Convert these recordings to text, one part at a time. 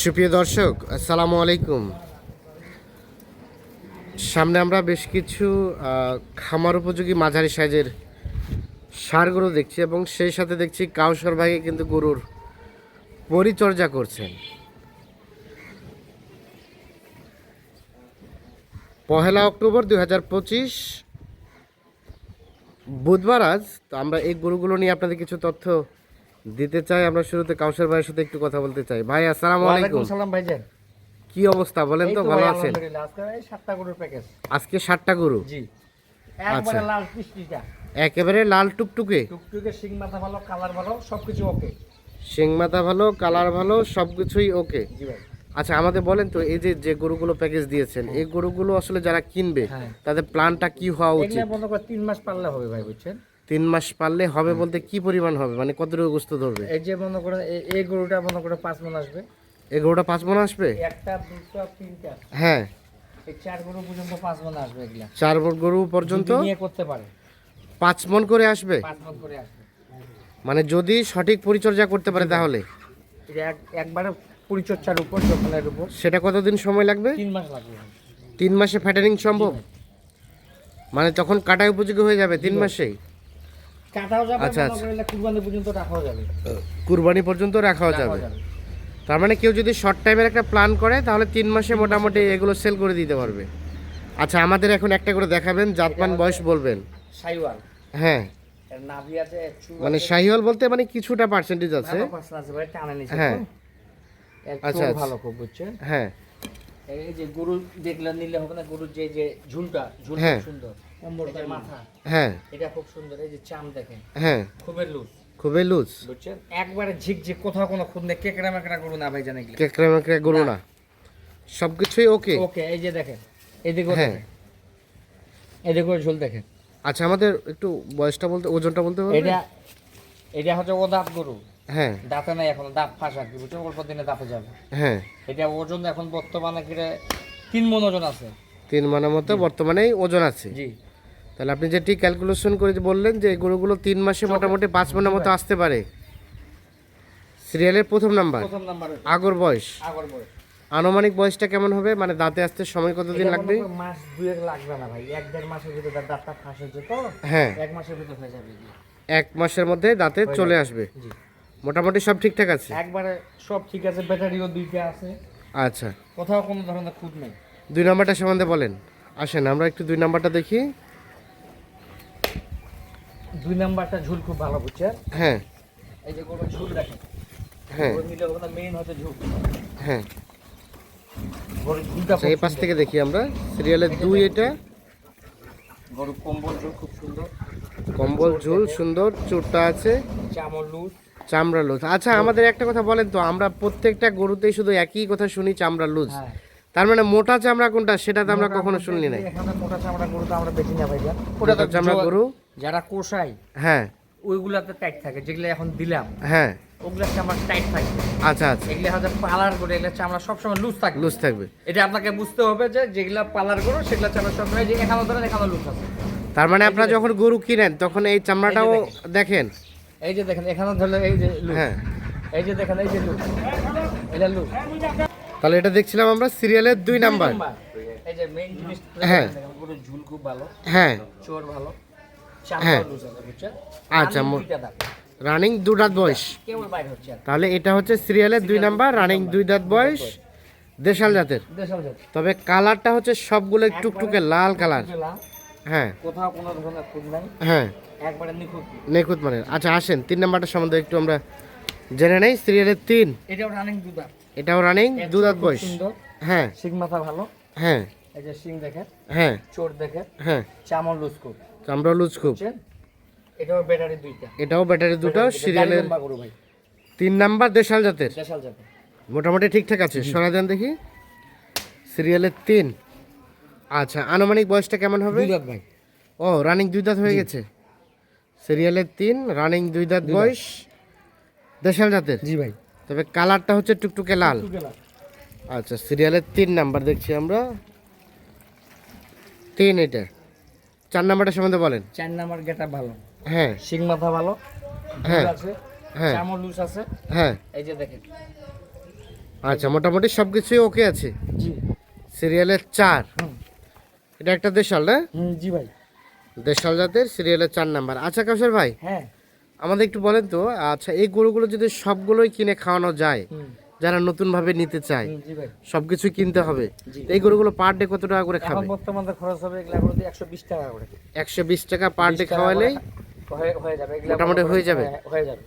সুপ্রিয় দর্শক, আসসালামু আলাইকুম। সামনে আমরা বেশ কিছু খামার উপযোগী মাঝারি সাইজের সার গরু দেখছি এবং সেই সাথে দেখছি কাউসর ভাইকে কিন্তু গরুর পরিচর্যা করছেন। পহেলা অক্টোবর দুই হাজার পঁচিশ, বুধবার আজ। তো আমরা এই গরুগুলো নিয়ে আপনাদের কিছু তথ্য দিতে চাই আমরা শুরুতে কাউসার ভাইয়ের সাথে একটু কথা বলতে চাই। ভাই আসসালামু আলাইকুম। সালাম ভাইজান। কি অবস্থা বলেন তো ভালো আছেন? আজকে সাতটা গরু? জি। আচ্ছা। একবারে লাল পিস্টিটা একেবারে লাল টুকটুকে? টুকটুকে শিং মাথা ভালো কালার ভালো সবকিছু ওকে শিং মাথা ভালো কালার ভালো সবকিছুই ওকে জি ভাই। আচ্ছা আমাদের বলেন তো এই যে যে গরুগুলো প্যাকেজ দিয়েছেন এই গরুগুলো আসলে যারা কিনবে হ্যাঁ। তাদের প্ল্যানটা কি হওয়া উচিত? তিন মাস পারলে হবে ভাই বুঝছেন? তিন মাস পারলে হবে বলতে কি পরিমাণ হবে? মানে কতটুকু গোস্ত ধরবে? এই যে মনে করে এই- গরুটা মনে করে পাঁচ মন আসবে। এই গরুটা পাঁচ মন আসবে? একটা দুটো তিনটা। হ্যাঁ। এই চার গরু পর্যন্ত পাঁচ মন আসবে এগুলা। চার গরু পর্যন্ত নিয়ে করতে পারে। পাঁচ মন করে আসবে? পাঁচ মন করে আসবে। মানে যদি সঠিক পরিচর্যা করতে পারে তাহলে? একবারে পরিচর্যার উপর যত্নের উপর। সেটা কতদিন সময় লাগবে? তিন মাস লাগবে। তিন মাসে ফ্যাটারিং সম্ভব? মানে তখন কাটাই উপযোগী হয়ে যাবে তিন মাসেই? কাটাও যাবে আচ্ছা, কুরবানি পর্যন্ত রাখাও যাবে। কুরবানি পর্যন্ত রাখাও রাখাও যাবে। যাবে। তার মানে কেউ যদি শর্ট টাইমের একটা প্ল্যান করে তাহলে তিন মাসে মোটামুটি এগুলো সেল করে দিতে পারবে। আচ্ছা আমাদের এখন একটা করে দেখাবেন জাতমান বয়স বলবেন। সাইওয়াল। হ্যাঁ। মানে শাহিওয়াল বলতে মানে কিছুটা পার্সেন্টেজ আছে। হ্যাঁ। আচ্ছা, আচ্ছা। ভালো খুব বুঝছেন? হ্যাঁ। এই যে গরু দেখলে নিলে হবে না গরুর যে যে ঝুলটা ঝুল হ্যাঁ। সুন্দর। মাথা। হ্যাঁ। এটা খুব সুন্দর এই যে চাম দেখেন। হ্যাঁ। খুবই লুজ খুবই লুজ বুঝছেন? একবারে ঝিকঝিক কোথাও কোনো খুদ নেই। কেকড়া মেকড়া গরু না ভাই জানে কেকড়া মেকড়া গরু না। সব ওকে ওকে এই যে দেখেন এদিকে হ্যাঁ। এদিকে ঝুল দেখেন। আচ্ছা আমাদের একটু বয়সটা বলতে ওজনটা বলতে পারবেন? এটা এটা হচ্ছে ও দাঁত গরু। হ্যাঁ। দাঁতে নাই এখন দাঁত ফাঁস আর কি বুঝছেন? অল্প দিনে দাঁতে যাবে। হ্যাঁ। এটা ওজন এখন বর্তমানে কিরে তিন মন ওজন আছে। তিন মানের মতো বর্তমানে ওজন আছে। জি। তাহলে আপনি যেটি ক্যালকুলেশন করে বললেন যে গরুগুলো তিন মাসে মোটামুটি পাঁচ মনের মতো আসতে পারে। সিরিয়ালের প্রথম নাম্বার। আগর বয়স। আনুমানিক বয়সটা কেমন হবে? মানে দাঁতে আসতে সময় কতদিন লাগবে? মাস দুয়েক লাগবে না ভাই। এক দেড় মাসের ভিতরে দাঁতটা ফাঁস হয়েছে তো হ্যাঁ। এক মাসের ভিতরে হয়ে যাবে এক মাসের মধ্যে দাঁতে চলে আসবে। মোটামুটি সব ঠিকঠাক আছে? একবারে সব ঠিক আছে ব্যাটারিও দুইটা আছে। আচ্ছা। কোথাও কোনো ধরনের খুঁত নেই। দুই নাম্বারটা সম্বন্ধে বলেন। আসেন আমরা একটু দুই নাম্বারটা দেখি। দুই নাম্বারটা ঝুল খুব ভালো বুঝছে হ্যাঁ। এই যে গরুর ঝুল দেখেন। হ্যাঁ। মিলে হবে না মেইন হচ্ছে ঝুল। হ্যাঁ। গরুর ঝুলটা আচ্ছা, এই পাশ থেকে দেখি আমরা। সিরিয়ালের দুই এটা। গরুর কম্বল ঝুল খুব সুন্দর। কম্বল ঝুল সুন্দর চুরটা আছে। চামড় লুজ চামড়া লুজ আচ্ছা আমাদের একটা কথা বলেন তো আমরা প্রত্যেকটা গরুতেই শুধু একই কথা শুনি চামড়া লুজ হ্যাঁ। তার মানে মোটা চামড়া কোনটা? সেটা তো আমরা কখনো শুনলি নাই। মোটা চামড়া গরু তো আমরা বেশি না মোটা চামড়া গরু? যারা কোষাই হ্যাঁ। ওইগুলাতে টাইট থাকে যেগুলো এখন দিলাম। হ্যাঁ। ওগুলা চামড়া টাইট থাকে। আচ্ছা আচ্ছা। এগুলো হয়তো পালার করে এগুলো চামড়া সবসময় লুজ থাকে লুজ থাকবে। এটা আপনাকে বুঝতে হবে যে যেগুলা পালার করো সেগুলা চামড়া সবসময় যে এখানে ধরেন এখানে লুজ আছে। তার মানে আপনারা যখন গরু কিনেন তখন এই চামড়াটাও দেখেন। এই যে দেখেন এখানে ধরলে এই যে লুজ হ্যাঁ। এই যে দেখেন এই যে লুজ এটা লুজ তাহলে এটা দেখছিলাম আমরা সিরিয়ালের দুই নাম্বার। এই যে মেইন জিনিস হ্যাঁ। গরুর ঝুল খুব ভালো হ্যাঁ। চোর ভালো। হ্যাঁ। আচ্ছা। রানিং দু দাঁত বয়স। আর তাহলে এটা হচ্ছে সিরিয়ালের দুই নাম্বার রানিং দুই দাঁত বয়স দেশাল জাতের। তবে কালারটা হচ্ছে সবগুলো টুকটুকে লাল কালার। হ্যাঁ। কোথাও কোনো ধরনের খুঁত নাই। হ্যাঁ। একবারে নিখুঁত। মানে। আচ্ছা আসেন তিন নাম্বারটা সম্বন্ধে একটু আমরা জেনে নেই সিরিয়ালের তিন। এটাও রানিং দুধা এটাও রানিং দু দাঁত বয়স। হ্যাঁ। শিং মাথা ভালো। হ্যাঁ। এই যে শিং দেখেন। হ্যাঁ। চোর দেখেন। হ্যাঁ। চামড় লুজ চামড়া লুজ খুব। এটাও ব্যাটারি দুইটা। এটাও ব্যাটারি দুটো সিরিয়ালের তিন নাম্বার দেশাল জাতের। দেশাল মোটামুটি ঠিকঠাক আছে। সরা দেন দেখি। সিরিয়ালের তিন। আচ্ছা আনুমানিক বয়সটা কেমন হবে? দুই দাঁত ভাই। ও রানিং দুই দাঁত হয়ে গেছে। সিরিয়ালের তিন রানিং দুই দাঁত বয়স দেশাল জাতের। জি ভাই। তবে কালারটা হচ্ছে টুকটুকে লাল। আচ্ছা সিরিয়ালের তিন নাম্বার দেখছি আমরা। তিন এটা চার নাম্বারটা সম্বন্ধে বলেন। চার নাম্বার গেটা ভালো। হ্যাঁ। শিং মাথা ভালো হ্যাঁ। আছে হ্যাঁ। চামড় লুজ আছে। হ্যাঁ। এই যে দেখেন। আচ্ছা মোটামুটি সব কিছুই ওকে আছে? জি। সিরিয়ালের চার। এটা একটা দেশাল না? জি ভাই। দেশাল জাতের সিরিয়ালের চার নাম্বার। আচ্ছা কাউসার ভাই হ্যাঁ। আমাদের একটু বলেন তো আচ্ছা এই গরুগুলো যদি সবগুলোই কিনে খাওয়ানো যায় যারা নতুনভাবে নিতে চায় সবকিছু কিনতে হবে। এই গরুগুলো পার ডে কত টাকা করে খাবে? বর্তমানে খরচ হবে একশো বিশ টাকা করে। একশো বিশ টাকা পার ডে 20 খাওয়ালেই হয়ে হয়ে যাবে মোটামুটি হয়ে যাবে? হ্যাঁ, যাবে।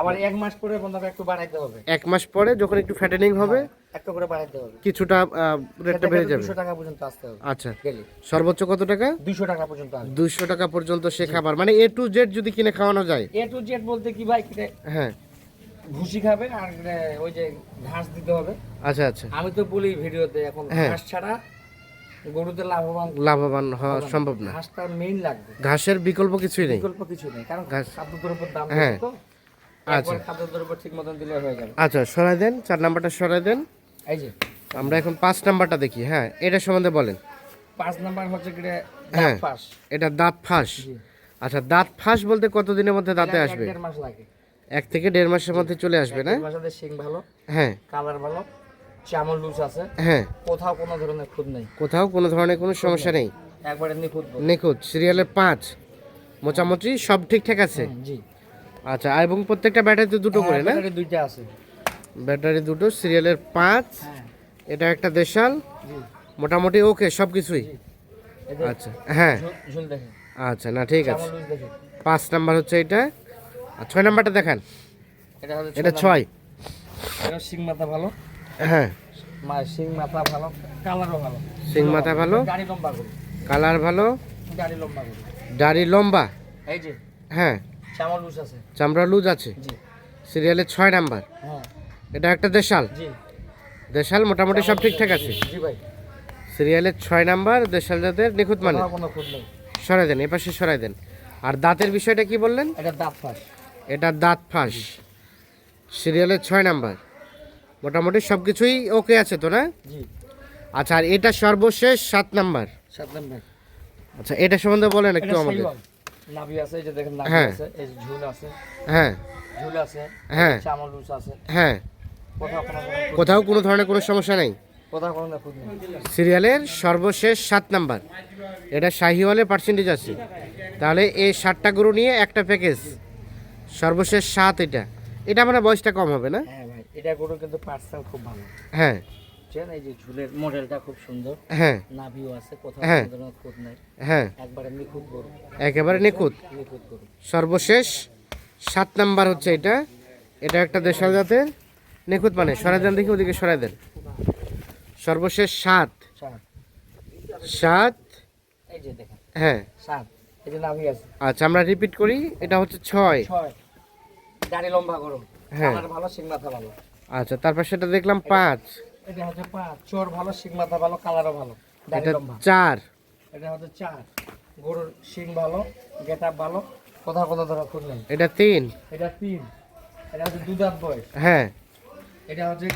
আবার এক মাস পরে বন্ধুকে একটু বাড়াইতে হবে। এক মাস পরে যখন একটু ফ্যাটেনিং হবে একটু করে বাড়াইতে হবে। কিছুটা রেটটা বেড়ে যাবে। দুশো টাকা পর্যন্ত আসতে হবে আচ্ছা। সর্বোচ্চ কত টাকা? দুশো টাকা পর্যন্ত আসবে। দুশো টাকা পর্যন্ত সে খাবার। মানে এ টু জেড যদি কিনে খাওয়ানো যায়। এ টু জেড বলতে কি ভাই কিনে হ্যাঁ। ভুসি খাবে আর ওই যে ঘাস দিতে হবে। আচ্ছা আচ্ছা। আমি তো বলি ভিডিওতে এখন হ্যাঁ। ঘাস ছাড়া গরুতে লাভবান লাভবান হওয়া সম্ভব না। ঘাসটা মেইন লাগবে। ঘাসের বিকল্প কিছুই নেই। বিকল্প কিছু নেই কারণ ঘাস- খাদ্য দ্রব্যের দাম হ্যাঁ। আচ্ছা। একবার খাদ্য ঠিক মতন দিলে হয়ে যাবে। আচ্ছা সরাই দেন চার নাম্বারটা সরাই দেন। এই যে। আমরা এখন পাঁচ নাম্বারটা দেখি হ্যাঁ এটা সম্বন্ধে বলেন। পাঁচ নাম্বার হচ্ছে কি হ্যাঁ। পাস এটা দাঁত ফাঁস। আচ্ছা দাঁত ফাঁস বলতে কতদিনের মধ্যে দাঁতে এক আসবে? দেড় মাস লাগে। এক থেকে দেড় মাসের মধ্যে চলে আসবে না? মাসের শিং ভালো হ্যাঁ। কালার ভালো চামল লুজ আছে। হ্যাঁ। কোথাও কোনো ধরনের খুদ নেই। কোথাও কোনো ধরনের কোনো সমস্যা নেই। একবারে নিখুঁত। নিখুঁত সিরিয়ালের পাঁচ মোটামুটি সব ঠিকঠাক আছে? জি। আচ্ছা এবং প্রত্যেকটা ব্যাটারিতে দুটো করে না? হ্যাঁ, ব্যাটারি দুইটা আছে। ব্যাটারি দুটো সিরিয়ালের পাঁচ হ্যাঁ। এটা একটা দেশাল। মোটামুটি ওকে সব কিছুই? আচ্ছা হ্যাঁ। আচ্ছা না ঠিক আছে। পাঁচ নাম্বার হচ্ছে এটা। আর ছয় নাম্বারটা দেখান। এটা ছয় ছয়। এটা শিং মাথা ভালো। হ্যাঁ। মা শিং মাথা ভালো কালারও ভালো। শিং মাথা ভালো। গাড়ি লম্বা করে কালার ভালো। গাড়ি লম্বা করে দাড়ি লম্বা। এই যে হ্যাঁ। চামল লুজ আছে। চামড়া লুজ আছে। জি। সিরিয়ালের ছয় নাম্বার। হ্যাঁ। এটা একটা দেশাল। জি। দেশাল মোটামুটি সব ঠিকঠাক আছে। জি ভাই। সিরিয়ালের ছয় নাম্বার দেশাল জাতের নিখুঁত মানে সরাই দেন এপাশে সরাই দেন। আর দাঁতের বিষয়টা কি বললেন? এটা দাঁত ফাঁস। এটা দাঁত ফাঁস। সিরিয়ালের ছয় নাম্বার। মোটামুটি সব কিছুই ওকে আছে তো না? আচ্ছা আর এটা সর্বশেষ সাত নাম্বার। সাত নাম্বার। আচ্ছা এটা সম্বন্ধে বলেন একটু আমাদের। নাভি আছে এই যে দেখেন নাভি হ্যাঁ। আছে এই যে ঝুল আছে। হ্যাঁ। ঝুল আছে হ্যাঁ। চামল লুজ আছে। হ্যাঁ। কোথাও কোনো কোনো- কোথাও কোনো ধরনের কোনো সমস্যা নেই। সিরিয়ালের সর্বশেষ সাত নাম্বার। এটা শাহিওয়ালের পার্সেন্টেজ আছে। তাহলে এই সাতটা গরু নিয়ে একটা প্যাকেজ সর্বশেষ সাত এটা। এটা মানে বয়সটা কম হবে না? হ্যাঁ ভাই এটা গরু কিন্তু পার্সেল খুব ভালো। হ্যাঁ। বুঝছেন? এই যে ঝুলের মডেলটা খুব সুন্দর। হ্যাঁ। নাভিও আছে কোথাও হ্যাঁ। কোনো খুদ নাই। হ্যাঁ। একবারে নিখুঁত গরু। একেবারে নিখুঁত। নিখুঁত গরু। সর্বশেষ সাত নাম্বার হচ্ছে এটা। এটা একটা দেশাল জাতের। নিখুঁত মানে সরাই দেন দেখি ওদিকে সরাই দেন। সর্বশেষ সাত। সাত। হ্যাঁ। সাত। আচ্ছা আমরা রিপিট করি। এটা হচ্ছে ছয়। গাড়ি লম্বা গরু হ্যাঁ। কালার ভালো শিং মাথা ভালো। আচ্ছা তারপর সেটা দেখলাম পাঁচ। এটা হচ্ছে পাঁচ। চোর ভালো শিং মাথা ভালো কালারও ভালো এটা লম্বা। চার। এটা হচ্ছে চার। গরুর শিং ভালো গেট ভালো কোথাও কোথাও ধরা খুঁজ নেই এটা তিন। এটা তিন। এটা হচ্ছে দুধাত বয়স। হ্যাঁ। এটা হচ্ছে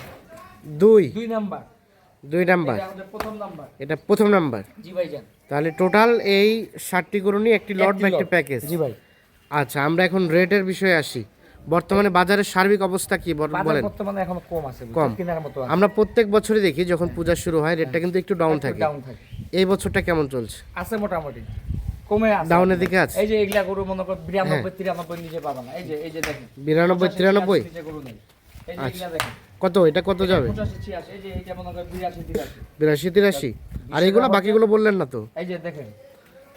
দুই। দুই নাম্বার। দুই নাম্বার। এটা হচ্ছে প্রথম নাম্বার। এটা প্রথম নাম্বার। জি তাহলে টোটাল এই ষাটটি গরু নিয়ে একটি লট বা একটি প্যাকেজ। জি ভাই। আচ্ছা আমরা এখন রেটের বিষয়ে আসি। বর্তমানে বাজারের সার্বিক অবস্থা কি বল- বলেন। বর্তমানে এখন কম আছে কম। কেনার মতো আমরা প্রত্যেক বছরই দেখি যখন পূজা শুরু হয় রেটটা কিন্তু একটু ডাউন থাকে। এই বছরটা কেমন চলছে? আছে মোটামুটি। কমে আছে। ডাউনের দিকে আছে? এই যে এগুলা গরু মনে কর বিরানব্বই তিরানব্বই নিচে পাবে না। এই যে এই যে দেখেন। বিরানব্বই তিরানব্বই? নিচে গরু নেই এই যে। এগুলা দেখেন কত? এটা কত যাবে? পঁচাশি ছিয়াশি এই যে মনে কর বিরাশি তিরাশি। আর এগুলো বাকিগুলো বললেন না তো? এই যে দেখেন।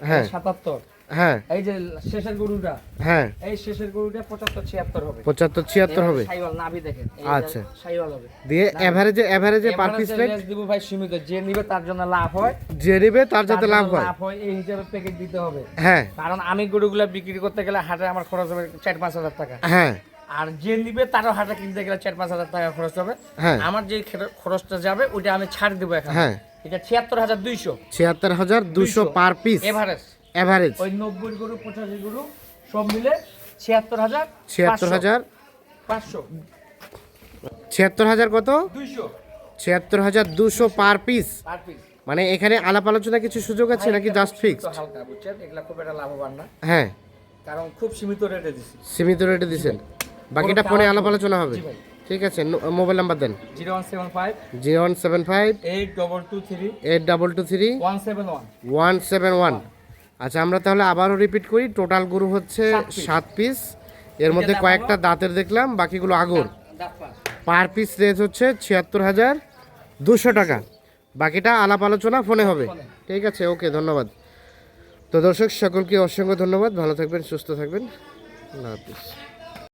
হ্যাঁ। সাতাত্তর। হ্যাঁ। এই যে শেষের গরুটা হ্যাঁ। এই শেষের গরুটা পঁচাত্তর ছিয়াত্তর হবে। পঁচাত্তর ছিয়াত্তর হবে? সাইওয়াল নাভি দেখেন। আচ্ছা। সাইওয়াল হবে। দিয়ে এভারেজে এভারেজে পার পিস রেট দিব ভাই সীমিত। যে নিবে তার জন্য লাভ হয়। যে নেবে তার যাতে লাভ হয়। লাভ হয় এই হিসাবে দিতে হবে। হ্যাঁ। কারণ আমি গরুগুলা বিক্রি করতে গেলে হাটে আমার খরচ হবে চার পাঁচ হাজার টাকা। হ্যাঁ। আর যে নিবে তারও হাটে কিনতে গেলে চার পাঁচ হাজার টাকা খরচ হবে। হ্যাঁ। আমার যে খরচটা যাবে ওইটা আমি ছাড় দেবো এখন। হ্যাঁ। এটা ছিয়াত্তর হাজার দুইশো। ছিয়াত্তর হাজার দুইশো পার পিস এভারেজ এভারেজ ওই নব্বই গরু পঁচাশি গরু সব মিলে ছিয়াত্তর হাজার ছিয়াত্তর হাজার? পাঁচশো। ছিয়াত্তর হাজার কত? দুইশো। ছিয়াত্তর হাজার দুশো পার পিস পার পিস মানে এখানে আলাপ আলোচনা কিছু সুযোগ আছে নাকি জাস্ট ফিক্সড হালকা বুঝছেন? এগুলা খুব একটা লাভবান না। হ্যাঁ। কারণ খুব সীমিত রেটে দিছি সীমিত রেটে দিছেন বাকিটা ফোনে আলাপ আলোচনা হবে। ঠিক ঠিক আছে মোবাইল নাম্বার দেন। Zero one seven five. Zero one seven five. Eight double two three. Eight double two three. One seven one. One seven one. আচ্ছা আমরা তাহলে আবারও রিপিট করি। টোটাল গরু হচ্ছে সাত পিস এর মধ্যে কয়েকটা দাঁতের দেখলাম বাকিগুলো আগর। পার পিস রেট হচ্ছে ছিয়াত্তর হাজার দুশো টাকা। বাকিটা আলাপ আলোচনা ফোনে হবে। ঠিক আছে ওকে ধন্যবাদ। তো দর্শক সকলকে অসংখ্য ধন্যবাদ। ভালো থাকবেন সুস্থ থাকবেন। আল্লাহ হাফিজ।